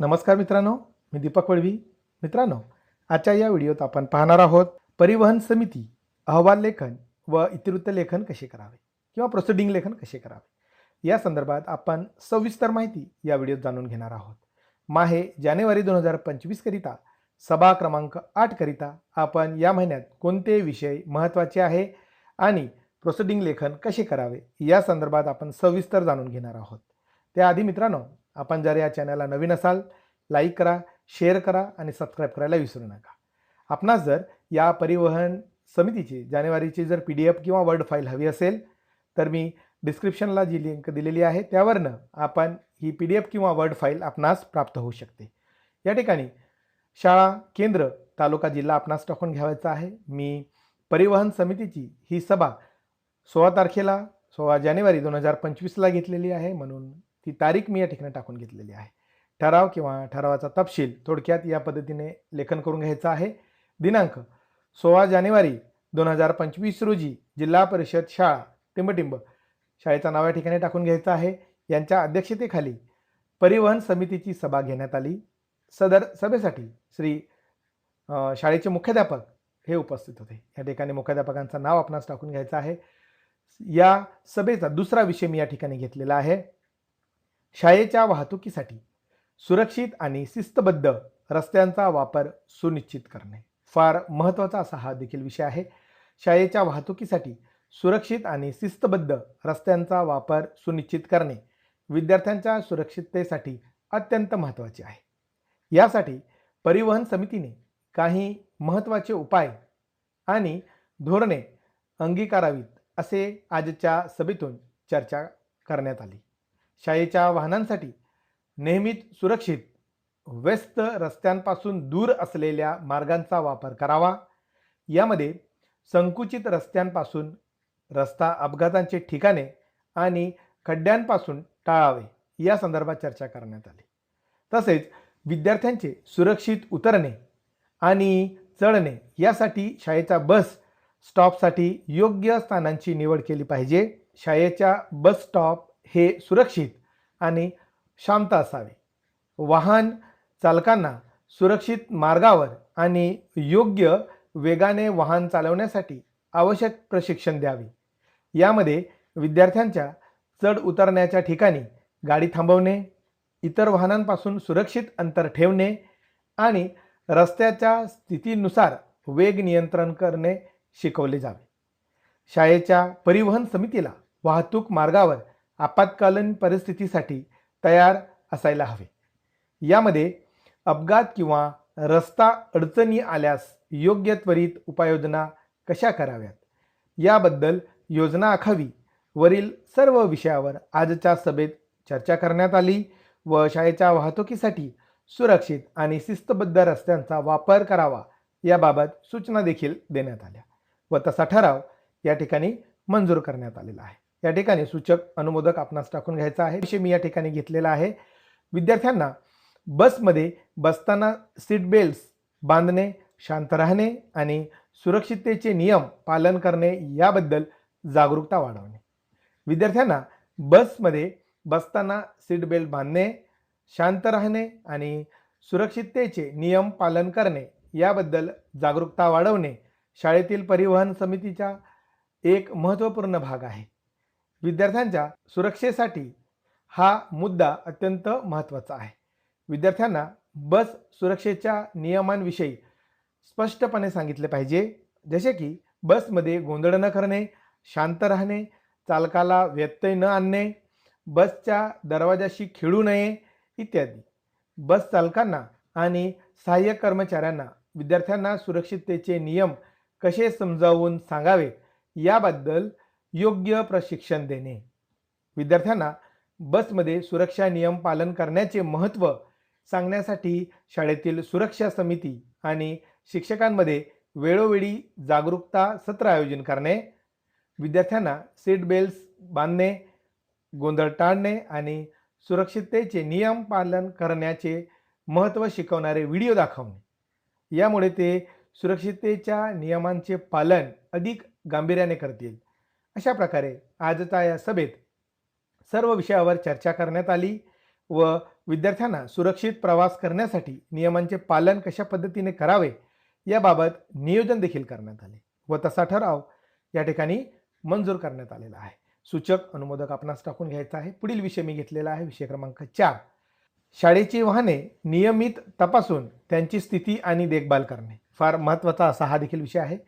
नमस्कार मित्रांनो मी दीपक वळवी. मित्रांनो आजच्या या व्हिडिओत आपण पाहणार आहोत परिवहन समिती अहवाल लेखन व इतिवृत्त लेखन कसे करावे किंवा प्रोसिडिंग लेखन कसे करावे. या संदर्भात आपण सविस्तर माहिती या व्हिडिओत जाणून घेणार आहोत. माहे जानेवारी दोन हजार पंचवीसकरिता सभा क्रमांक आठकरिता आपण या महिन्यात कोणते विषय महत्त्वाचे आहे आणि प्रोसिडिंग लेखन कसे करावे या संदर्भात आपण सविस्तर जाणून घेणार आहोत. त्याआधी मित्रांनो आपण जर या चॅनलला नवीन असाल लाईक करा शेअर करा आणि सबस्क्राईब करायला विसरू नका. आपणास जर या परिवहन समितीची जानेवारीची जर पी डी एफ किंवा वर्ड फाईल हवी असेल तर मी डिस्क्रिप्शनला जी लिंक दिलेली आहे त्यावरनं आपण ही पी डी एफ किंवा वर्ड फाईल आपणास प्राप्त होऊ शकते. या ठिकाणी शाळा केंद्र तालुका जिल्हा आपणास टाकून घ्यावायचा आहे. मी परिवहन समितीची ही सभा सोळा तारखेला सोळा जानेवारी दोन हजार पंचवीसला घेतलेली आहे. म्हणून ती तारीख मी या ठिकाणी टाकून घेतलेली आहे. ठराव किंवा ठरावाचा तपशील थोडक्यात या पद्धतीने लेखन करून घ्यायचं आहे. दिनांक सोळा जानेवारी दोन हजार पंचवीस रोजी जिल्हा परिषद शाळा टिंबटिंब शाळेचा नाव या ठिकाणी टाकून घ्यायचं आहे. यांच्या अध्यक्षतेखाली परिवहन समितीची सभा घेण्यात आली. सदर सभेसाठी श्री शाळेचे मुख्याध्यापक हे उपस्थित होते. या ठिकाणी मुख्याध्यापकांचं नाव आपणास टाकून घ्यायचं आहे. या सभेचा दुसरा विषय मी या ठिकाणी घेतलेला आहे. शाळेच्या वाहतुकीसाठी सुरक्षित आणि शिस्तबद्ध रस्त्यांचा वापर सुनिश्चित करणे. फार महत्त्वाचा असा हा देखील विषय आहे. शाळेच्या वाहतुकीसाठी सुरक्षित आणि शिस्तबद्ध रस्त्यांचा वापर सुनिश्चित करणे विद्यार्थ्यांच्या सुरक्षिततेसाठी अत्यंत महत्त्वाचे आहे. यासाठी परिवहन समितीने काही महत्त्वाचे उपाय आणि धोरणे अंगीकारावीत असे आजच्या सभेतून चर्चा करण्यात आली. शाळेच्या वाहनांसाठी नेहमीच सुरक्षित व्यस्त रस्त्यांपासून दूर असलेल्या मार्गांचा वापर करावा. यामध्ये संकुचित रस्त्यांपासून रस्ता अपघातांचे ठिकाणे आणि खड्ड्यांपासून टाळावे या संदर्भात चर्चा करण्यात आली. तसेच विद्यार्थ्यांचे सुरक्षित उतरणे आणि चढणे यासाठी शाळेच्या बस स्टॉपसाठी योग्य स्थानांची निवड केली पाहिजे. शाळेच्या बस स्टॉप हे सुरक्षित आणि शांत असावे. वाहन चालकांना सुरक्षित मार्गावर आणि योग्य वेगाने वाहन चालवण्यासाठी आवश्यक प्रशिक्षण द्यावे. यामध्ये विद्यार्थ्यांच्या चढ उतरण्याच्या ठिकाणी गाडी थांबवणे इतर वाहनांपासून सुरक्षित अंतर ठेवणे आणि रस्त्याच्या स्थितीनुसार वेग नियंत्रण करणे शिकवले जावे. शाळेच्या परिवहन समितीला वाहतूक मार्गावर आपत्कालीन परिस्थितीसाठी तयार असायला हवे. यामध्ये अपघात किंवा रस्ता अडचणी आल्यास योग्य त्वरित उपाययोजना कशा कराव्यात? याबद्दल योजना आखावी. वरील सर्व विषयावर आजच्या सभेत चर्चा करण्यात आली व शाळेच्या वाहतुकीसाठी सुरक्षित आणि शिस्तबद्ध रस्त्यांचा वापर करावा याबाबत सूचना देखील देण्यात आल्या व तसा ठराव या ठिकाणी मंजूर करण्यात आलेला आहे. या ठिकाणी सूचक अनुमोदक आपणास टाकून घ्यायचा आहे. विषय मी या ठिकाणी घेतलेला आहे. विद्यार्थ्यांना बसमध्ये बसताना सीट बेल्ट्स बांधणे शांत राहणे आणि सुरक्षिततेचे नियम पालन करणे याबद्दल जागरूकता वाढवणे. विद्यार्थ्यांना बसमध्ये बसताना सीट बेल्ट बांधणे शांत राहणे आणि सुरक्षिततेचे नियम पालन करणे याबद्दल जागरूकता वाढवणे शाळेतील परिवहन समितीचा एक महत्त्वपूर्ण भाग आहे. विद्यार्थ्यांच्या सुरक्षेसाठी हा मुद्दा अत्यंत महत्त्वाचा आहे. विद्यार्थ्यांना बस सुरक्षेच्या नियमांविषयी स्पष्टपणे सांगितले पाहिजे. जसे की बसमध्ये गोंधळ न करणे शांत राहणे चालकाला व्यत्यय न आणणे बसच्या दरवाजाशी खेळू नये इत्यादी. बस चालकांना आणि सहाय्यक कर्मचाऱ्यांना विद्यार्थ्यांना सुरक्षिततेचे नियम कसे समजावून सांगावे याबद्दल योग्य प्रशिक्षण देणे. विद्यार्थ्यांना बसमध्ये सुरक्षा नियम पालन करण्याचे महत्त्व सांगण्यासाठी शाळेतील सुरक्षा समिती आणि शिक्षकांमध्ये वेळोवेळी जागरूकता सत्र आयोजन करणे विद्यार्थ्यांना सीट बेल्ट्स बांधणे गोंधळ टाळणे आणि सुरक्षिततेचे नियम पालन करण्याचे महत्त्व शिकवणारे व्हिडिओ दाखवणे. यामुळे ते सुरक्षिततेच्या नियमांचे पालन अधिक गांभीर्याने करतील. अशा प्रकारे आजच्या या सभेत सर्व विषयावर चर्चा करण्यात आली व विद्यार्थ्यांना सुरक्षित प्रवास करण्यासाठी नियमांचे पालन कशा पद्धतीने करावे याबाबत नियोजन देखील करण्यात आले व तसा ठराव या ठिकाणी मंजूर करण्यात आलेला आहे. सूचक अनुमोदक आपणास टाकून घ्यायचा आहे. पुढील विषय मी घेतलेला आहे. विषय क्रमांक चार. शाळेची वाहने नियमित तपासून त्यांची स्थिती आणि देखभाल करणे. फार महत्त्वाचा असा हा देखील विषय आहे.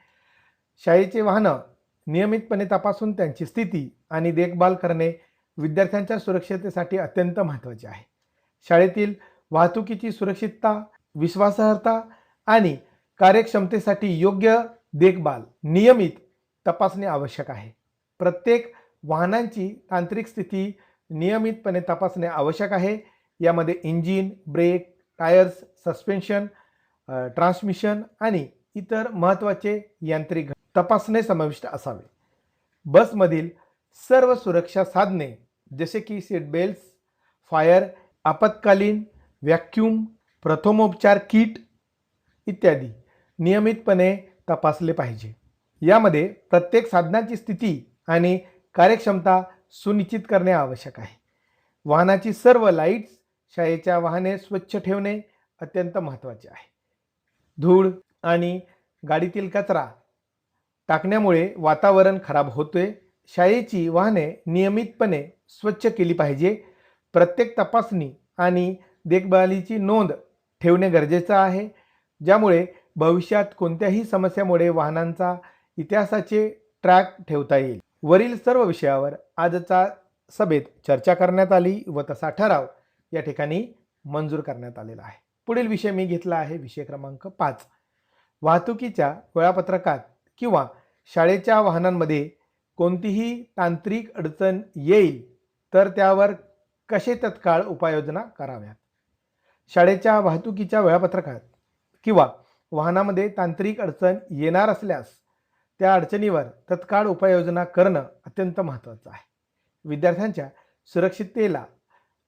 शाळेची वाहनं नियमितपणे तपासून त्यांची स्थिती आणि देखभाल करणे विद्यार्थ्यांच्या सुरक्षिततेसाठी अत्यंत महत्त्वाचे आहे. शाळेतील वाहतुकीची सुरक्षितता विश्वासार्हता आणि कार्यक्षमतेसाठी योग्य देखभाल नियमित तपासणे आवश्यक आहे. प्रत्येक वाहनांची तांत्रिक स्थिती नियमितपणे तपासणे आवश्यक आहे. यामध्ये engine brake tyres suspension transmission आणि इतर महत्त्वाचे यांत्रिक तपासणे समाविष्ट असावे. बसमधील सर्व सुरक्षा साधने जसे की सीट बेल्ट्स फायर आपत्कालीन व्हॅक्यूम प्रथमोपचार किट इत्यादी नियमितपणे तपासले पाहिजे. यामध्ये प्रत्येक साधनाची स्थिती आणि कार्यक्षमता सुनिश्चित करणे आवश्यक आहे. वाहनाची सर्व लाईट्स शाळेच्या वाहने स्वच्छ ठेवणे अत्यंत महत्त्वाचे आहे. धूळ आणि गाडीतील कचरा टाकण्यामुळे वातावरण खराब होते शाळेची वाहने नियमितपणे स्वच्छ केली पाहिजे. प्रत्येक तपासणी आणि देखभालीची नोंद ठेवणे गरजेचं आहे. ज्यामुळे भविष्यात कोणत्याही समस्यामुळे वाहनांचा इतिहासाचे ट्रॅक ठेवता येईल. वरील सर्व विषयावर आजचा सभेत चर्चा करण्यात आली व तसा ठराव या ठिकाणी मंजूर करण्यात आलेला आहे. पुढील विषय मी घेतला आहे विषय क्रमांक पाच. वाहतुकीच्या वेळापत्रकात किंवा शाळेच्या वाहनांमध्ये कोणतीही तांत्रिक अडचण येईल तर त्यावर कसे तत्काळ उपाययोजना कराव्यात? शाळेच्या वाहतुकीच्या वेळापत्रकात किंवा वाहनामध्ये तांत्रिक अडचण येणार असल्यास त्या अडचणीवर तत्काळ उपाययोजना करणं अत्यंत महत्त्वाचं आहे. विद्यार्थ्यांच्या सुरक्षिततेला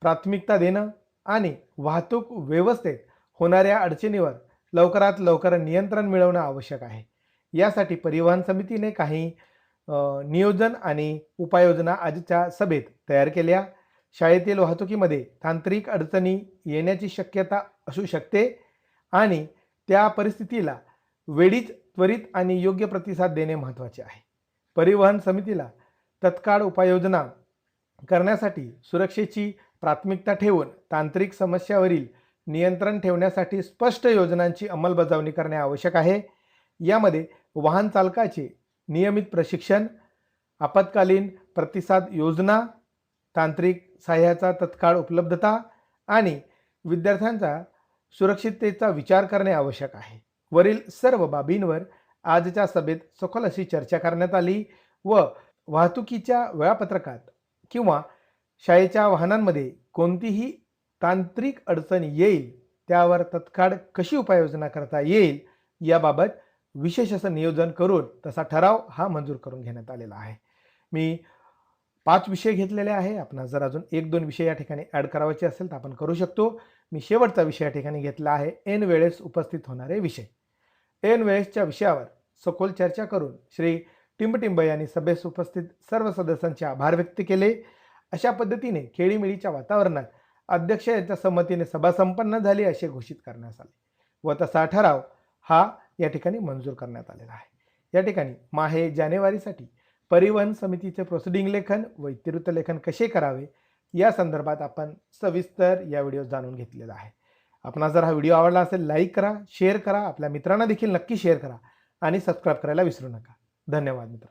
प्राथमिकता देणं आणि वाहतूक व्यवस्थेत होणाऱ्या अडचणीवर लवकरात लवकर नियंत्रण मिळवणं आवश्यक आहे. यासाठी परिवहन समितीने काही नियोजन आणि उपाययोजना आजच्या सभेत तयार केल्या. शाळेतील वाहतुकीमध्ये तांत्रिक अडचणी येण्याची शक्यता असू शकते आणि त्या परिस्थितीला वेळीच त्वरित आणि योग्य प्रतिसाद देणे महत्त्वाचे आहे. परिवहन समितीला तत्काळ उपाययोजना करण्यासाठी सुरक्षेची प्राथमिकता ठेवून तांत्रिक समस्यावरील नियंत्रण ठेवण्यासाठी स्पष्ट योजनांची अंमलबजावणी करणे आवश्यक आहे. यामध्ये वाहन चालकाचे नियमित प्रशिक्षण आपत्कालीन प्रतिसाद योजना तांत्रिक सहाय्याचा तत्काळ उपलब्धता आणि विद्यार्थ्यांचा सुरक्षिततेचा विचार करणे आवश्यक आहे. वरील सर्व बाबींवर आजच्या सभेत सखोल अशी चर्चा करण्यात आली व वाहतुकीच्या वेळापत्रकात किंवा शाळेच्या वाहनांमध्ये कोणतीही तांत्रिक अडचण येईल त्यावर तत्काळ कशी उपाययोजना करता येईल याबाबत विशेष असं नियोजन करून तसा ठराव हा मंजूर करून घेण्यात आलेला आहे. मी पाच विषय घेतलेले आहे. आपण जर अजून एक दोन विषय या ठिकाणी ॲड करावायचे असेल तर आपण करू शकतो. मी शेवटचा विषय या ठिकाणी घेतला आहे. ऐन वेळेस उपस्थित होणारे विषय. ऐन वेळेसच्या विषयावर सखोल चर्चा करून श्री टिंबटिंब यांनी सभेस उपस्थित सर्व सदस्यांचे आभार व्यक्त केले. अशा पद्धतीने खेळीमेळीच्या वातावरणात अध्यक्ष यांच्या संमतीने सभा संपन्न झाली असे घोषित करण्यात आले. व तसा ठराव हा या ठिकाणी मंजूर करण्यात आलेला आहे. या ठिकाणी माहे जानेवारीसाठी परिवहन समितीचे प्रोसिडिंग लेखन व इतिवृत्त लेखन कसे करावे या संदर्भात आपण सविस्तर या व्हिडिओ जाणून घेतलेला आहे. आपणास जर हा व्हिडिओ आवडला असेल लाईक करा शेअर करा. आपल्या मित्रांना देखील नक्की शेअर करा आणि सबस्क्राईब करायला विसरू नका. धन्यवाद मित्र.